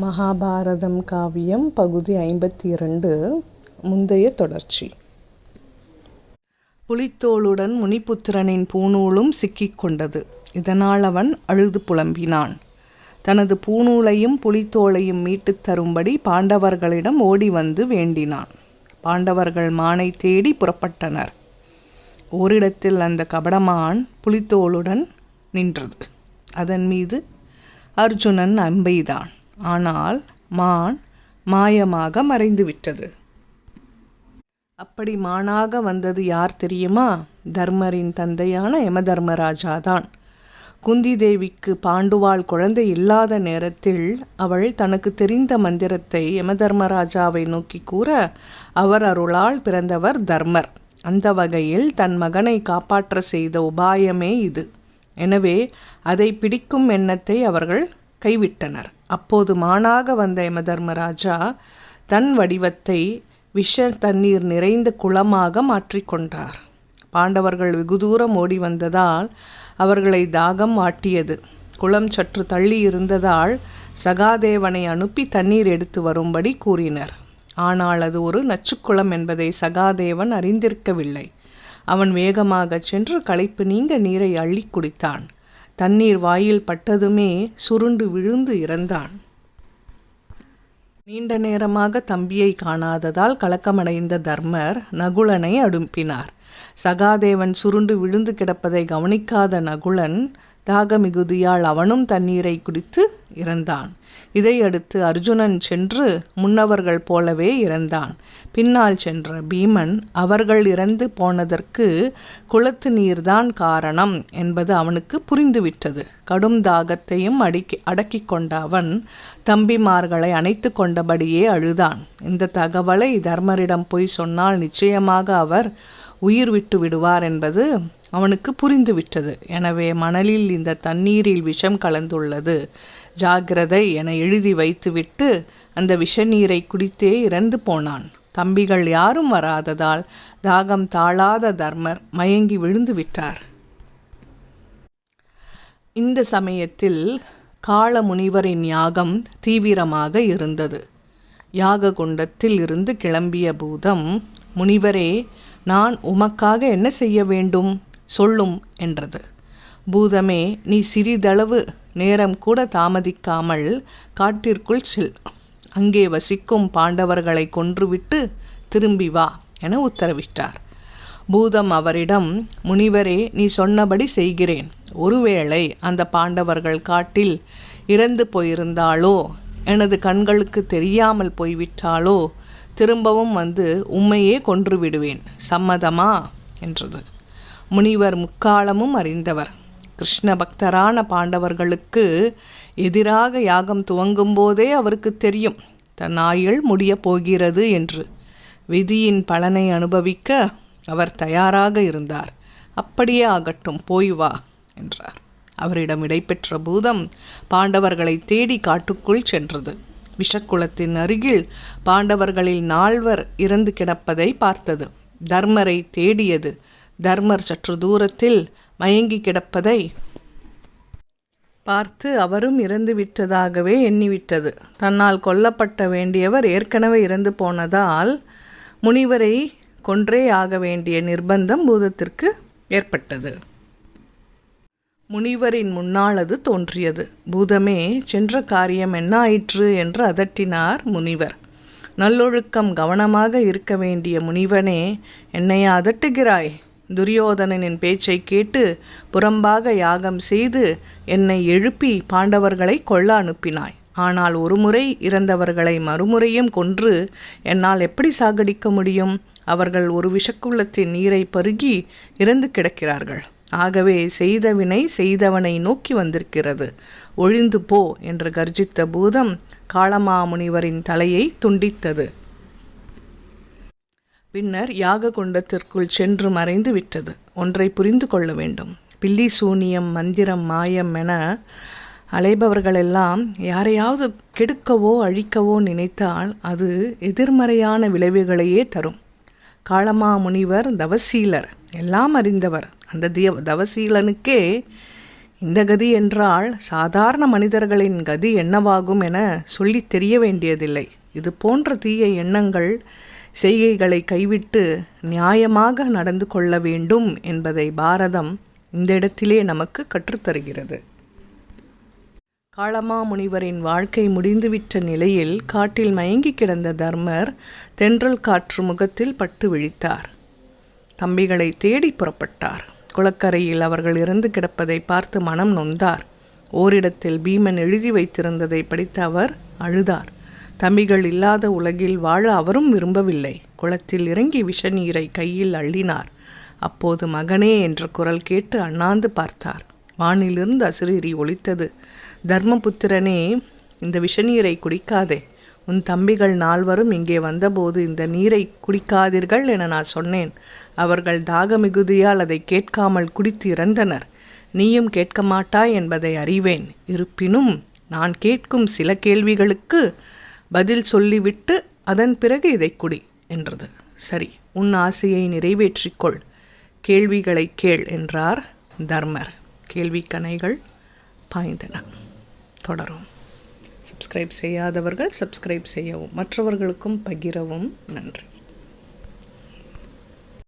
மகாபாரதம் காவியம் பகுதி ஐம்பத்தி இரண்டு முந்தைய தொடர்ச்சி. புலித்தோளுடன் முனிபுத்திரனின் பூநூலும் சிக்கிக்கொண்டது இதனால் அவன் அழுது புலம்பினான். தனது பூநூலையும் புலித்தோலையும் மீட்டுத் தரும்படி பாண்டவர்களிடம் ஓடி வந்து வேண்டினான். பாண்டவர்கள் மானை தேடி புறப்பட்டனர். ஓரிடத்தில் அந்த கபடமான் புலித்தோளுடன் நின்றது. அதன் மீது அர்ஜுனன் அம்பெய்தான். ஆனால் மான் மாயமாக மறைந்துவிட்டது. அப்படி மானாக வந்தது யார் தெரியுமா? தர்மரின் தந்தையான யமதர்மராஜா தான் குந்தி தேவிக்கு பாண்டுவாள் குழந்தை இல்லாத நேரத்தில் அவள் தனக்கு தெரிந்த மந்திரத்தை யமதர்மராஜாவை நோக்கி கூற அவர் அருளால் பிறந்தவர் தர்மர். அந்த வகையில் தன் மகனை காப்பாற்ற செய்த உபாயமே இது. எனவே அதை பிடிக்கும் எண்ணத்தை அவர்கள் கைவிட்டனர். அப்போது மானாக வந்த யமதர்மராஜா தன் வடிவத்தை விஷ தண்ணீர் நிறைந்த குளமாக மாற்றிக்கொண்டார் பாண்டவர்கள் வெகு தூரம் ஓடி வந்ததால் அவர்களை தாகம் ஆட்டியது. குளம் சற்று தள்ளி இருந்ததால் சகாதேவனை அனுப்பி தண்ணீர் எடுத்து வரும்படி கூறினர். ஆனால் அது ஒரு நச்சுக்குளம் என்பதை சகாதேவன் அறிந்திருக்கவில்லை. அவன் வேகமாகச் சென்று களைப்பு நீங்க நீரை அள்ளி குடித்தான். தண்ணீர் வாயில் பட்டதுமே சுருண்டு விழுந்து இறந்தான். நீண்ட நேரமாக தம்பியை காணாததால் கலக்கமடைந்த தர்மர் நகுலனை அனுப்பினார் சகாதேவன் சுருண்டு விழுந்து கிடப்பதை கவனிக்காத நகுலன் தாக மிகுதியால் அவனும் தண்ணீரை குடித்து இறந்தான். இதையடுத்து அர்ஜுனன் சென்று முன்னவர்கள் போலவே இறந்தான். பின்னால் சென்ற பீமன் அவர்கள் இறந்து போனதற்கு குளத்து நீர்தான் காரணம் என்பது அவனுக்கு புரிந்துவிட்டது. கடும் தாகத்தையும் அடக்கி அடக்கி கொண்ட அவன் தம்பிமார்களை அணைத்து கொண்டபடியே அழுதான். இந்த தகவலை தர்மரிடம் போய் சொன்னால் நிச்சயமாக அவர் உயிர் விட்டு விடுவார் என்பது அவனுக்கு புரிந்துவிட்டது. எனவே மணலில் இந்த தண்ணீரில் விஷம் கலந்துள்ளது. ஜாகிரதை என எழுதி வைத்துவிட்டு அந்த விஷ நீரை குடித்தே இறந்து போனான். தம்பிகள் யாரும் வராததால் தாகம் தாழாத தர்மர் மயங்கி விழுந்து விட்டார். இந்த சமயத்தில் காள முனிவரின் யாகம் தீவிரமாக இருந்தது. யாக குண்டத்தில் இருந்து கிளம்பிய பூதம் முனிவரே நான் உமக்காக என்ன செய்ய வேண்டும்? சொல்லும் என்றது. பூதமே நீ சிறிதளவு நேரம் கூட தாமதிக்காமல் காட்டிற்குள் செல். அங்கே வசிக்கும் பாண்டவர்களை கொன்றுவிட்டு திரும்பி வா என உத்தரவிட்டார். பூதம் அவரிடம் முனிவரே நீ சொன்னபடி செய்கிறேன். ஒருவேளை அந்த பாண்டவர்கள் காட்டில் இறந்து போயிருந்தாளோ எனது கண்களுக்கு தெரியாமல் போய்விட்டாலோ திரும்பவும் வந்து உம்மையே கொன்று விடுவேன். சம்மதமா? என்றது. முனிவர் முக்காலமும் அறிந்தவர். கிருஷ்ண பக்தரான பாண்டவர்களுக்கு எதிராக யாகம் துவங்கும் போதே அவருக்கு தெரியும் தன் ஆயுள் முடியப் போகிறது என்று. விதியின் பலனை அனுபவிக்க அவர் தயாராக இருந்தார். அப்படியே ஆகட்டும் போய் வா என்றார். அவரிடம் இடைபெற்ற பூதம் பாண்டவர்களை தேடி காட்டுக்குள் சென்றது. விஷக்குளத்தின் அருகில் பாண்டவர்களில் நால்வர் இறந்து கிடப்பதை பார்த்தது. தர்மரை தேடியது தர்மர் சற்று தூரத்தில் மயங்கி கிடப்பதை பார்த்து அவரும் இறந்து விட்டதாகவே எண்ணிவிட்டது. தன்னால் கொல்லப்பட்ட வேண்டியவர் ஏற்கனவே இறந்து போனதால் முனிவரை கொன்றே ஆக வேண்டிய நிர்பந்தம் பூதத்திற்கு ஏற்பட்டது. முனிவரின் முன்னால் அது தோன்றியது. பூதமே சென்ற காரியம் என்ன ஆயிற்று? என்று அதட்டினார் முனிவர். நல்லொழுக்கம் கவனமாக இருக்க வேண்டிய முனிவனே என்னையா அதட்டுகிறாய்? துரியோதனனின் பேச்சை கேட்டு புறம்பாக யாகம் செய்து என்னை எழுப்பி பாண்டவர்களை கொள்ள அனுப்பினாய். ஆனால் ஒருமுறை இறந்தவர்களை மறுமுறையும் கொன்று என்னால் எப்படி சாகடிக்க முடியும்? அவர்கள் ஒரு விஷக்குள்ளத்தின் நீரை பருகி இறந்து கிடக்கிறார்கள். ஆகவே செய்த வினை செய்தவனை நோக்கி வந்திருக்கிறது. ஒழிந்து போ என்று கர்ஜித்த பூதம் காளமாமுனிவரின் தலையை துண்டித்தது. பின்னர் யாக குண்டத்திற்குள் சென்று மறைந்து விட்டது. ஒன்றை புரிந்து கொள்ள வேண்டும். பில்லி சூனியம் மந்திரம் மாயம் என அலைபவர்களெல்லாம் யாரையாவது கெடுக்கவோ அழிக்கவோ நினைத்தால் அது எதிர்மறையான விளைவுகளையே தரும். காளமா முனிவர் தவசீலர். எல்லாம் அறிந்தவர். அந்த திய தவசீலனுக்கே இந்த கதி என்றால் சாதாரண மனிதர்களின் கதி என்னவாகும் என சொல்லித் தெரிய வேண்டியதில்லை. இது போன்ற தீய எண்ணங்கள் செய்கைகளை கைவிட்டு நியாயமாக நடந்து கொள்ள வேண்டும் என்பதை பாரதம் இந்த இடத்திலே நமக்கு கற்றுத்தருகிறது. காளமாமுனிவரின் வாழ்க்கை முடிந்துவிட்ட நிலையில் காட்டில் மயங்கி கிடந்த தர்மர் தென்றல் காற்று முகத்தில் பட்டு விழித்தார். தம்பிகளை தேடி புறப்பட்டார். குளக்கரையில் அவர்கள் இறந்து கிடப்பதை பார்த்து மனம் நொந்தார். ஓரிடத்தில் பீமன் எழுதி வைத்திருந்ததை படித்த அவர் அழுதார். தம்பிகள் இல்லாத உலகில் வாழ அவரும் விரும்பவில்லை. குளத்தில் இறங்கி விஷ நீரை கையில் அள்ளினார். அப்போது மகனே என்ற குரல் கேட்டு அண்ணாந்து பார்த்தார். வானிலிருந்து அசுரீரி ஒழித்தது தர்மபுத்திரனே இந்த விஷநீரை குடிக்காதே. உன் தம்பிகள் நால்வரும் இங்கே வந்தபோது இந்த நீரை குடிக்காதீர்கள் என நான் சொன்னேன். அவர்கள் தாக மிகுதியால் அதை கேட்காமல் குடித்து இறந்தனர். நீயும் கேட்க மாட்டாய் என்பதை அறிவேன். இருப்பினும் நான் கேட்கும் சில கேள்விகளுக்கு பதில் சொல்லிவிட்டு அதன் பிறகு இதை குடி என்றது. சரி உன் ஆசையை நிறைவேற்றிக்கொள். கேள்விகளை கேள் என்றார் தர்மர். கேள்விக்கணைகள் பாய்ந்தன. தொடரும். சப்ஸ்கிரைப் செய்யாதவர்கள் சப்ஸ்கிரைப் செய்யவும் மற்றவர்களுக்கும் பகிரவும். நன்றி.